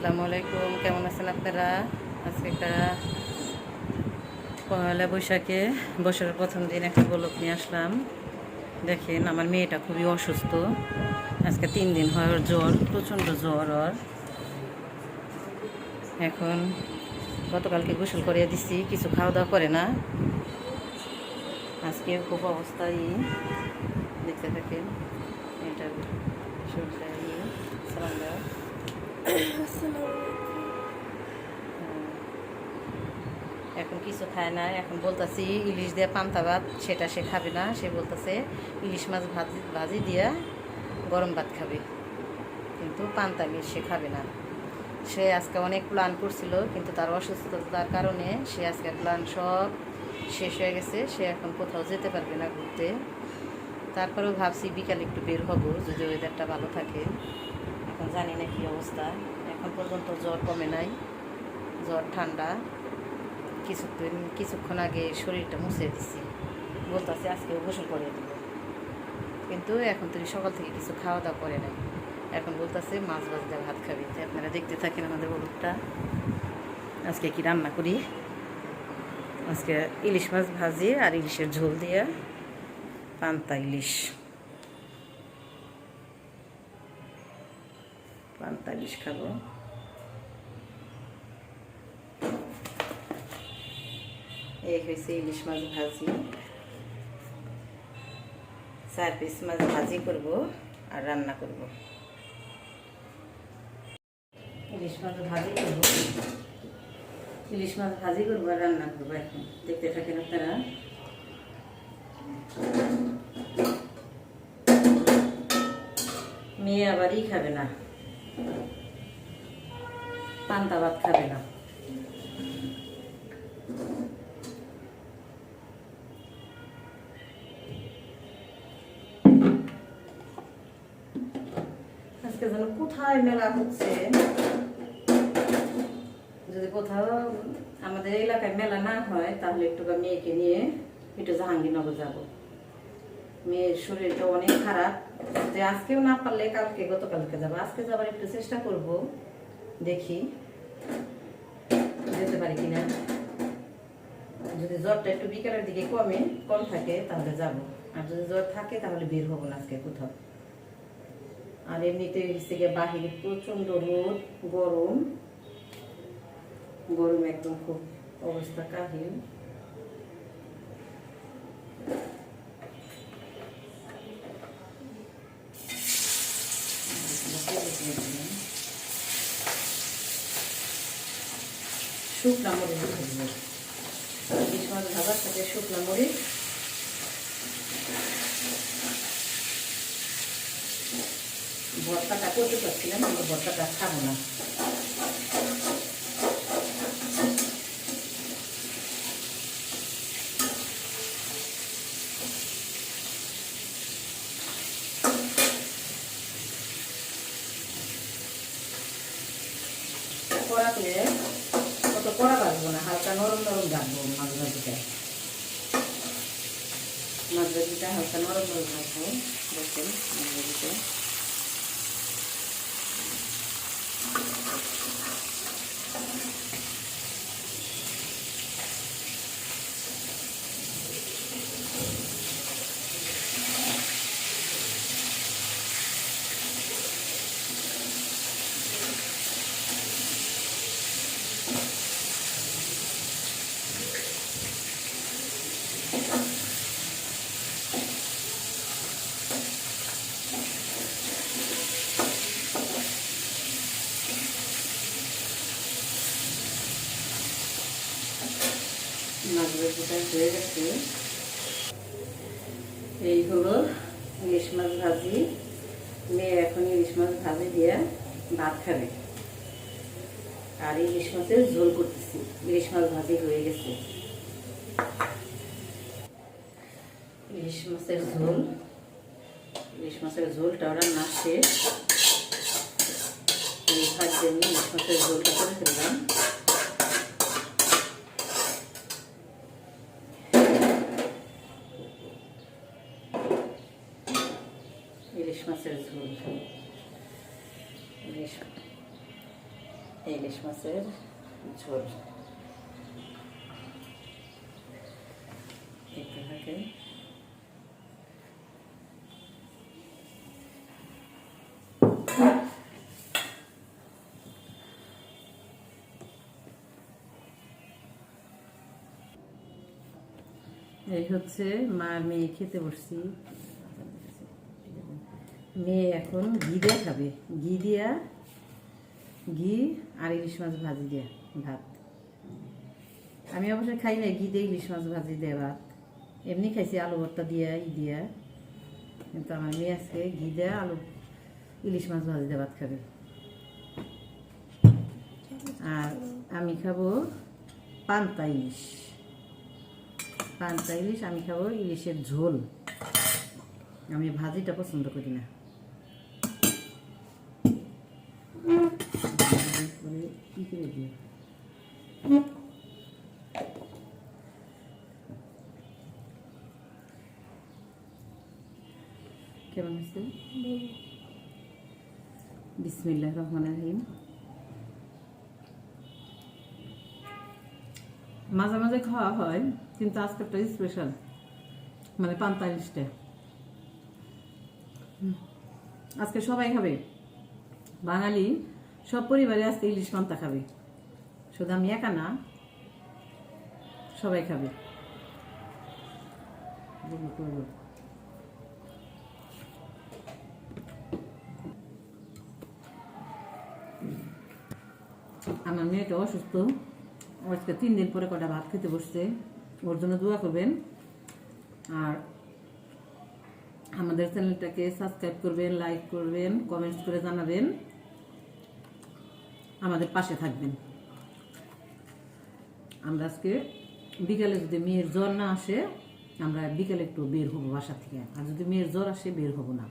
আসসালামু আলাইকুম, কেমন আছেন আপনারা? আজকে একটা পয়লা বৈশাখে বছরের প্রথম দিন একটা গোলক নিয়ে আসলাম। দেখেন, আমার মেয়েটা খুবই অসুস্থ। আজকে তিন দিন হয় ওর জ্বর, প্রচণ্ড জ্বর ওর। এখন গতকালকে গোসল করিয়ে দিছি, কিছু খাওয়া দাওয়া করে না। আজকে খুব অবস্থায় দেখতে থাকেন, এটা সরষা এখন কিছু খায় না। এখন বলতেছি, ইলিশ দিয়ে পান্তা ভাত, সেটা সে খাবে না। সে বলতেছে, ইলিশ মাছ ভাজি ভাজি দিয়া গরম ভাত খাবে। কিন্তু পান্তা ইলিশ সে খাবে না। সে আজকে অনেক প্ল্যান করছিল, কিন্তু তার অসুস্থতার কারণে সে আজকে প্ল্যান সব শেষ হয়ে গেছে। সে এখন কোথাও যেতে পারবে না ঘুরতে। তারপরেও ভাবছি বিকালে একটু বের হব, যদি ওয়েদারটা ভালো থাকে। এখন জানি না কী অবস্থা। এখন পর্যন্ত জ্বর কমে নাই, জ্বর ঠান্ডা। কিছুদিন কিছুক্ষণ আগে শরীরটা মুছে দিছি। বলতেছে আজকে গোসল করে দিব। কিন্তু এখন তুমি সকাল থেকে কিছু খাওয়া দাওয়া করে নাই। এখন বলতেছে মাছ ভাজ দিয়ে ভাত খাবি। আপনারা দেখতে থাকেন আমাদের বলুকটা আজকে কি রান্না করি? আজকে ইলিশ মাছ ভাজি আর ইলিশের ঝোল দিয়ে পান্তা ইলিশ। পান্তা ইলিশ খাব। এই হয়েছে ইলিশ মাছ ভাজি। চার পিস মাছ ভাজি করব আর রান্না করব। ইলিশ মাছ ভাজি করব। ইলিশ মাছ ভাজি করব আর রান্না করব এখন। দেখতে থাকেন আপনারা। মেয়ে আবারই খাবে না। পান্তা ভাত খাবে না। আজকে যেন কোথায় মেলা হচ্ছে? যদি কোথাও আমাদের এলাকায় মেলা না হয়, তাহলে একটু মেয়েকে নিয়ে একটু জাহাঙ্গীরনগর যাব। মেয়ের শরীরটা অনেক খারাপ। যে আজকেও না পারলে কালকে, গতকালকে যাব। আজকে যাবার একটু চেষ্টা করব। দেখি যেতে পারি কিনা। যদি জ্বরটা একটু বিকালের দিকে কমে, কম থাকে, তাহলে যাব। আর যদি জ্বর থাকে, তাহলে বের হব না আজকে কোথাও। আর এমনিতে হচ্ছে গিয়ে বাহিরে প্রচণ্ড রোদ, গরম। গরম একদম খুব অবস্থা কাহিল। শুকনা মরিচ। ভাজার সাথে শুকনা মরিচ। ভর্তাটা করতে পারছিলাম কিন্তু ভর্তাটা খাব না। কড়াতে না, হালকা নরম নরম রাখব মাছ ভাজিটা হালকা মাছ ভাজিটা হয়ে এই হলো ইলিশ মাছ ভাজি। মেয়ে এখন ইলিশ মাছ ভাজি দিয়ে ভাত খাবে। আর ইলিশ মাছের ঝোল করতেছি। ইলিশ মাছ ভাজি হয়ে গেছে। ইলিশ মাছের ঝোল। ইলিশ মাছের ঝোলটা রান্না শেষ এই ভাত দিয়ে ইলিশ মাছের ঝোলটা করে ফেললাম। ইলিশ মাছের ঝোল। ইলিশ মাছের ঝোল। এই হচ্ছে মা মেয়ে খেতে বসছি। মেয়ে এখন ঘি দিয়ে খাবে। ঘি দিয়া, ঘি আর ইলিশ মাছ ভাজি দিয়া ভাত। আমি অবশ্যই খাই না ঘি দিয়ে ইলিশ মাছ ভাজি দিয়ে ভাত। এমনি খাইছি আলু ভর্তা দিয়া, ই দিয়া। কিন্তু আমার মেয়ে আজকে ঘি দেয়া আলু, ইলিশ মাছ ভাজি দিয়ে ভাত খাবে। আর আমি খাব পান্তা ইলিশ। পান্তা ইলিশ, আমি খাব ইলিশের ঝোল। আমি ভাজিটা পছন্দ করি না। করে দিই কেমন আছে রহমান রহিম। মাঝে মাঝে খাওয়া হয়, কিন্তু আজকেরটা স্পেশাল মানে পান্তা ইলিশটা। আজকে সবাই খাবে। বাঙালি সব পরিবারে আজকে ইলিশ পান্তা খাবে। শুধু আমি একা না, সবাই খাবে। আমার মেয়েটা অসুস্থ। আজকে তিন দিন পরে কটা ভাত খেতে বসছে। ওর জন্য দোয়া করবেন। আর আমাদের চ্যানেলটাকে সাবস্ক্রাইব করবেন লাইক করবেন কমেন্টস করে জানাবেন। আমাদের পাশে থাকবেন। আমরা আজকে বিকালে যদি মেয়ের জ্বর না আসে, আমরা বিকালে একটু বের হব বাসা থেকে। আর যদি মেয়ের জ্বর আসে, বের হব না।